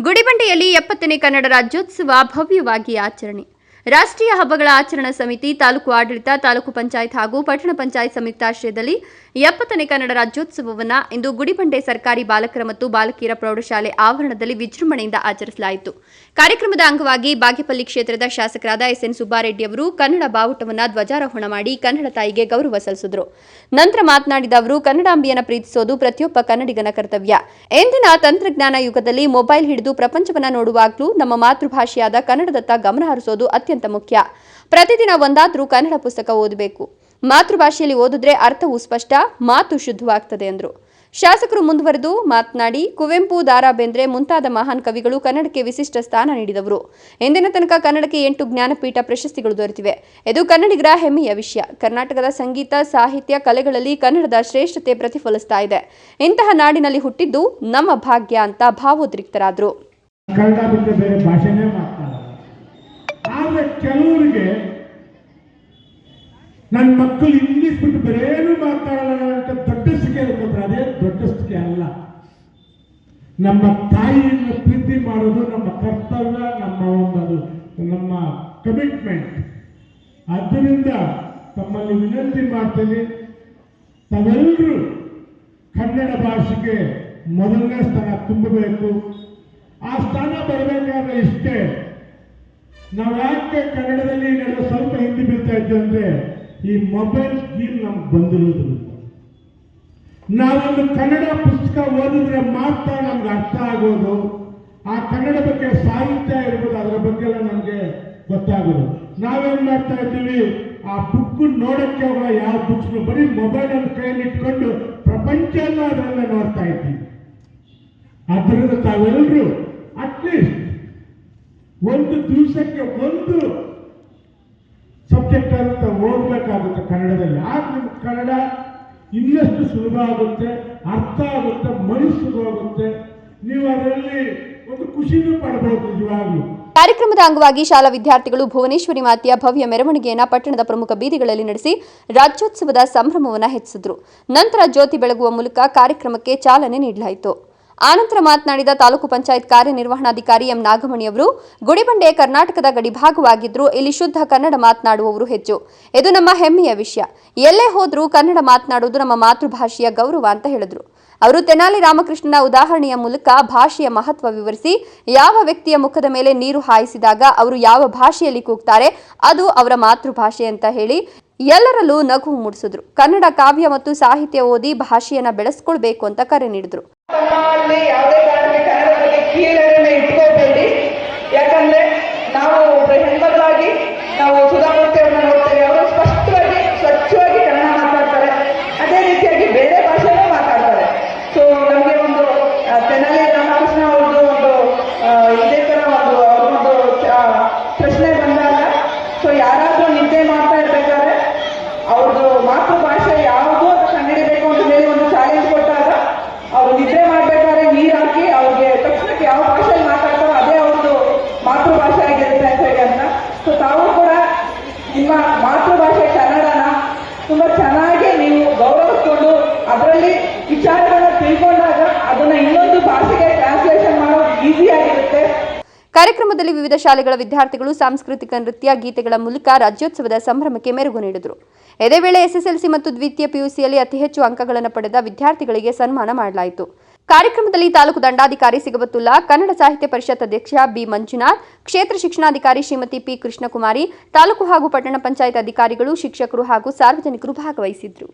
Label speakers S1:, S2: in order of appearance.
S1: ಗುಡಿಬಂಡೆಯಲ್ಲಿ ಎಪ್ಪತ್ತನೇ ಕನ್ನಡ ರಾಜ್ಯೋತ್ಸವ ಭವ್ಯವಾಗಿ ಆಚರಣೆ. ರಾಷ್ಟ್ರೀಯ ಹಬ್ಬಗಳ ಆಚರಣಾ ಸಮಿತಿ, ತಾಲೂಕು ಆಡಳಿತ, ತಾಲೂಕು ಪಂಚಾಯತ್ ಹಾಗೂ ಪಟ್ಟಣ ಪಂಚಾಯತ್ ಸಂಯುಕ್ತಾಶ್ರಯದಲ್ಲಿ ಎಪ್ಪತ್ತನೇ ಕನ್ನಡ ರಾಜ್ಯೋತ್ಸವವನ್ನು ಇಂದು ಗುಡಿಬಂಡೆ ಸರ್ಕಾರಿ ಬಾಲಕರ ಮತ್ತು ಬಾಲಕಿಯರ ಪ್ರೌಢಶಾಲೆ ಆವರಣದಲ್ಲಿ ವಿಜೃಂಭಣೆಯಿಂದ ಆಚರಿಸಲಾಯಿತು. ಕಾರ್ಯಕ್ರಮದ ಅಂಗವಾಗಿ ಬಾಗೇಪಲ್ಲಿ ಕ್ಷೇತ್ರದ ಶಾಸಕರಾದ ಎಸ್ಎನ್ ಸುಬ್ಬಾರೆಡ್ಡಿ ಅವರು ಕನ್ನಡ ಬಾವುಟವನ್ನು ಧ್ವಜಾರೋಹಣ ಮಾಡಿ ಕನ್ನಡ ತಾಯಿಗೆ ಗೌರವ ಸಲ್ಲಿಸಿದರು. ನಂತರ ಮಾತನಾಡಿದ ಅವರು ಕನ್ನಡಾಂಬಿಯನ್ನು ಪ್ರೀತಿಸೋದು ಪ್ರತಿಯೊಬ್ಬ ಕನ್ನಡಿಗನ ಕರ್ತವ್ಯ. ಎಂದಿನ ತಂತ್ರಜ್ಞಾನ ಯುಗದಲ್ಲಿ ಮೊಬೈಲ್ ಹಿಡಿದು ಪ್ರಪಂಚವನ್ನ ನೋಡುವಾಗಲೂ ನಮ್ಮ ಮಾತೃಭಾಷೆಯಾದ ಕನ್ನಡದತ್ತ ಗಮನ ಹರಿಸೋದು ಅತ್ಯಂತ ಮುಖ್ಯ. ಪ್ರತಿದಿನ ಒಂದಾದ್ರೂ ಕನ್ನಡ ಪುಸ್ತಕ ಓದಬೇಕು. ಮಾತೃಭಾಷೆಯಲ್ಲಿ ಓದಿದ್ರೆ ಅರ್ಥವು ಸ್ಪಷ್ಟ, ಮಾತು ಶುದ್ಧವಾಗ್ತದೆ ಎಂದರು ಶಾಸಕರು ಮುಂದುವರೆದು ಮಾತನಾಡಿ, ಕುವೆಂಪು, ದಾರಾ ಬೇಂದ್ರೆ ಮುಂತಾದ ಮಹಾನ್ ಕವಿಗಳು ಕನ್ನಡಕ್ಕೆ ವಿಶಿಷ್ಟ ಸ್ಥಾನ ನೀಡಿದವರು. ಎಂದಿನ ತನಕ ಕನ್ನಡಕ್ಕೆ ಎಂಟು ಜ್ಞಾನಪೀಠ ಪ್ರಶಸ್ತಿಗಳು ದೊರೆತಿವೆ. ಇದು ಕನ್ನಡಿಗರ ಹೆಮ್ಮೆಯ ವಿಷಯ. ಕರ್ನಾಟಕದ ಸಂಗೀತ, ಸಾಹಿತ್ಯ, ಕಲೆಗಳಲ್ಲಿ ಕನ್ನಡದ ಶ್ರೇಷ್ಠತೆ ಪ್ರತಿಫಲಿಸ್ತಾ ಇದೆ. ಇಂತಹ ನಾಡಿನಲ್ಲಿ ಹುಟ್ಟಿದ್ದು ನಮ್ಮ ಭಾಗ್ಯ ಅಂತ ಭಾವೋದ್ರಿಕ್ತರಾದರು
S2: ಕನ್ನಡ ಬಿಟ್ಟರೆ ಬೇರೆ ಭಾಷೆನೇ ಮಾತಾಡಲ್ಲ ಆದರೆ ಕೆಲವರಿಗೆ ನನ್ನ ಮಕ್ಕಳು ಇಂಗ್ಲೀಷ್ ಬಿಟ್ಟು ಬೇರೇನು ಮಾತಾಡಲ್ಲ ಅಂತ ದೊಡ್ಡ ಸಿಕ್ಕೆ ಅನ್ಕೊಂಡ್ರೆ ಅದೇ ದೊಡ್ಡ ಸಿಕೆ ಅಲ್ಲ. ನಮ್ಮ ತಾಯಿಯನ್ನು ಪ್ರೀತಿ ಮಾಡೋದು ನಮ್ಮ ಕರ್ತವ್ಯ, ನಮ್ಮ ಒಂದು ನಮ್ಮ ಕಮಿಟ್ಮೆಂಟ್ ಆದ್ದರಿಂದ ತಮ್ಮಲ್ಲಿ ವಿನಂತಿ ಮಾಡ್ತೀನಿ ತಾವೆಲ್ಲರೂ ಕನ್ನಡ ಭಾಷೆಗೆ ಮೊದಲನೇ ಸ್ಥಾನ ತುಂಬಬೇಕು. ಆ ಸ್ಥಾನ ಬರಬೇಕಾದ್ರೆ ಇಷ್ಟೇ. ನಾವು ಯಾಕೆ ಕನ್ನಡದಲ್ಲಿ ನಡೆದ ಸ್ವಲ್ಪ ಹಿಂದಿ ಬೀಳ್ತಾ ಇದ್ದೇವೆ ಅಂದ್ರೆ ಈ ಮೊಬೈಲ್ ಸ್ಕ್ರೀನ್ ನಮ್ಗೆ ಬಂದಿರೋದ್ರಿಂದ ನಾವೊಂದು ಕನ್ನಡ ಪುಸ್ತಕ ಓದಿದ್ರೆ ಮಾತ್ರ ನಮ್ಗೆ ಅರ್ಥ ಆಗೋದು. ಆ ಕನ್ನಡ ಬಗ್ಗೆ ಸಾಹಿತ್ಯ ಇರ್ಬೋದು, ಅದರ ಬಗ್ಗೆ ಎಲ್ಲ ನಮಗೆ ಗೊತ್ತಾಗೋದು. ನಾವೇನ್ ಮಾಡ್ತಾ ಇದ್ದೀವಿ? ಆ ಬುಕ್ ನೋಡಕ್ಕೆ ಅವರ ಯಾವ ಬುಕ್ಸ್ ಬರೀ ಮೊಬೈಲ್ ಅನ್ನು ಕೈಯಲ್ಲಿ ಇಟ್ಕೊಂಡು ಪ್ರಪಂಚ ಅದರಲ್ಲೇ ನೋಡ್ತಾ ಇದ್ದೀವಿ. ಆದ್ದರಿಂದ ತಾವೆಲ್ಲರೂ ಅಟ್ಲೀಸ್ಟ್ ಒಂದು ದಿವಸಕ್ಕೆ ಒಂದು ಸಬ್ಜೆಕ್ಟ್ ಅಂತ ಓದಬೇಕಾಗುತ್ತೆ ಕನ್ನಡದಲ್ಲಿ. ಆಗ ನಿಮ್ಗೆ ಕನ್ನಡ ಇನ್ನಷ್ಟು ಸುಲಭ ಆಗುತ್ತೆ, ಅರ್ಥ ಆಗುತ್ತೆ ಮನಸ್ಸಿಗೋಗುತ್ತೆ ನೀವು ಅದರಲ್ಲಿ ಒಂದು ಖುಷಿನೂ ಪಡಬಹುದು ನಿಜವಾಗ್ಲೂ
S1: ಕಾರ್ಯಕ್ರಮದ ಅಂಗವಾಗಿ ಶಾಲಾ ವಿದ್ಯಾರ್ಥಿಗಳು ಭುವನೇಶ್ವರಿ ಮಾತೆಯ ಭವ್ಯ ಮೆರವಣಿಗೆಯನ್ನು ಪಟ್ಟಣದ ಪ್ರಮುಖ ಬೀದಿಗಳಲ್ಲಿ ನಡೆಸಿ ರಾಜ್ಯೋತ್ಸವದ ಸಂಭ್ರಮವನ್ನು ಹೆಚ್ಚಿಸಿದ್ರು. ನಂತರ ಜ್ಯೋತಿ ಬೆಳಗುವ ಮೂಲಕ ಕಾರ್ಯಕ್ರಮಕ್ಕೆ ಚಾಲನೆ ನೀಡಲಾಯಿತು. ಆನಂತರ ಮಾತನಾಡಿದ ತಾಲೂಕು ಪಂಚಾಯತ್ ಕಾರ್ಯನಿರ್ವಹಣಾಧಿಕಾರಿ ಎಂ ನಾಗಮಣಿ ಅವರು, ಗುಡಿಬಂಡೆ ಕರ್ನಾಟಕದ ಗಡಿಭಾಗವಾಗಿದ್ದರೂ ಇಲ್ಲಿ ಶುದ್ಧ ಕನ್ನಡ ಮಾತನಾಡುವವರು ಹೆಚ್ಚು. ಇದು ನಮ್ಮ ಹೆಮ್ಮೆಯ ವಿಷಯ. ಎಲ್ಲೇ ಹೋದರೂ ಕನ್ನಡ ಮಾತನಾಡುವುದು ನಮ್ಮ ಮಾತೃಭಾಷೆಯ ಗೌರವ ಅಂತ ಹೇಳಿದ್ರು. ಅವರು ತೆನಾಲಿ ರಾಮಕೃಷ್ಣನ ಉದಾಹರಣೆಯ ಮೂಲಕ ಭಾಷೆಯ ಮಹತ್ವ ವಿವರಿಸಿ, ಯಾವ ವ್ಯಕ್ತಿಯ ಮುಖದ ಮೇಲೆ ನೀರು ಹಾಯಿಸಿದಾಗ ಅವರು ಯಾವ ಭಾಷೆಯಲ್ಲಿ ಕೂಗ್ತಾರೆ, ಅದು ಅವರ ಮಾತೃಭಾಷೆ ಅಂತ ಹೇಳಿ ಎಲ್ಲರಲ್ಲೂ ನಗು ಮೂಡಿಸಿದ್ರು. ಕನ್ನಡ ಕಾವ್ಯ ಮತ್ತು ಸಾಹಿತ್ಯ ಓದಿ ಭಾಷೆಯನ್ನ ಬೆಳೆಸ್ಕೊಳ್ಬೇಕು ಅಂತ ಕರೆ ನೀಡಿದ್ರು.
S3: ಯಾಕಂದ್ರೆ ನಾವು ವಿಚಾರಗಳನ್ನ ತಿಳ್ಕೊಂಡಾಗ ಅದನ್ನ ಇನ್ನೊಂದು ಭಾಷೆಗೆ ಟ್ರಾನ್ಸ್ಲೇಷನ್ ಮಾಡೋದು ಈಸಿ ಆಗಿರುತ್ತೆ.
S1: ಕಾರ್ಯಕ್ರಮದಲ್ಲಿ ವಿವಿಧ ಶಾಲೆಗಳ ವಿದ್ಯಾರ್ಥಿಗಳು, ಸಾಂಸ್ಕೃತಿಕ ನೃತ್ಯ, ಗೀತೆಗಳ ಮೂಲಕ ರಾಜ್ಯೋತ್ಸವದ ಸಂಭ್ರಮಕ್ಕೆ ಮೆರುಗು ನೀಡಿದರು. ಇದೇ ವೇಳೆ ಎಸ್ಎಸ್ಎಲ್ಸಿ ಮತ್ತು ದ್ವಿತೀಯ ಪಿಯುಸಿಯಲ್ಲಿ ಅತಿ ಹೆಚ್ಚು ಅಂಕಗಳನ್ನು ಪಡೆದ ವಿದ್ಯಾರ್ಥಿಗಳಿಗೆ ಸನ್ಮಾನ ಮಾಡಲಾಯಿತು. ಕಾರ್ಯಕ್ರಮದಲ್ಲಿ ತಾಲೂಕು ದಂಡಾಧಿಕಾರಿ ಸಿಗಬತ್ತುಲ್ಲಾ, ಕನ್ನಡ ಸಾಹಿತ್ಯ ಪರಿಷತ್ ಅಧ್ಯಕ್ಷ ಬಿ ಮಂಜುನಾಥ್, ಕ್ಷೇತ್ರ ಶಿಕ್ಷಣಾಧಿಕಾರಿ ಶ್ರೀಮತಿ ಪಿ ಕೃಷ್ಣಕುಮಾರಿ, ತಾಲೂಕು ಹಾಗೂ ಪಟ್ಟಣ ಪಂಚಾಯತ್ ಅಧಿಕಾರಿಗಳು, ಶಿಕ್ಷಕರು ಹಾಗೂ ಸಾರ್ವಜನಿಕರು ಭಾಗವಹಿಸಿದ್ರು.